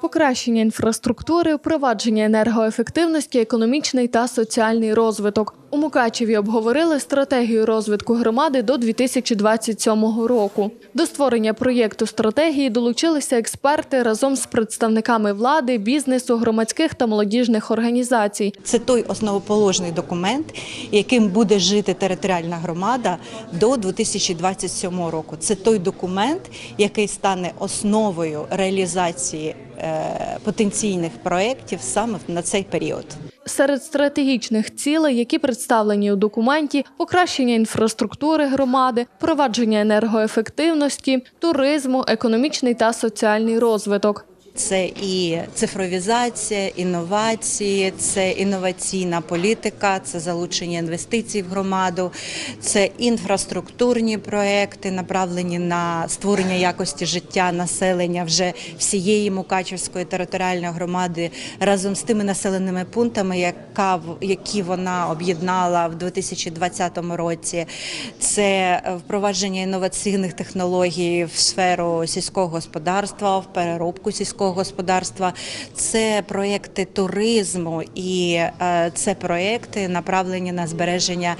покращення інфраструктури, впровадження енергоефективності, економічний та соціальний розвиток. У Мукачеві обговорили стратегію розвитку громади до 2027 року. До створення проєкту стратегії долучилися експерти разом з представниками влади, бізнесу, громадських та молодіжних організацій. Це той основоположний документ, яким буде жити територіальна громада до 2027 року. Це той документ, який стане основою реалізації е, потенційних проєктів саме на цей період. Серед стратегічних цілей, які представлені у документі, покращення інфраструктури громади, впровадження енергоефективності, туризму, економічний та соціальний розвиток. Це і цифровізація, інновації, це інноваційна політика, це залучення інвестицій в громаду, це інфраструктурні проекти, направлені на створення якості життя населення вже всієї Мукачівської територіальної громади разом з тими населеними пунктами, яка які вона об'єднала в 2020 році. Це впровадження інноваційних технологій в сферу сільського господарства, в переробку сільського господарства. Це проекти туризму і е, це проекти направлені на збереження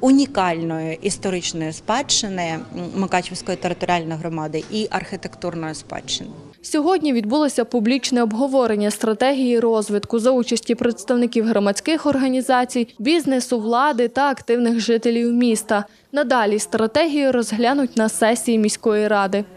унікальної історичної спадщини Мукачівської територіальної громади і архітектурної спадщини. Сьогодні відбулося публічне обговорення стратегії розвитку за участі представників громадських організацій, бізнесу, влади та активних жителів міста. Надалі стратегію розглянуть на сесії міської ради.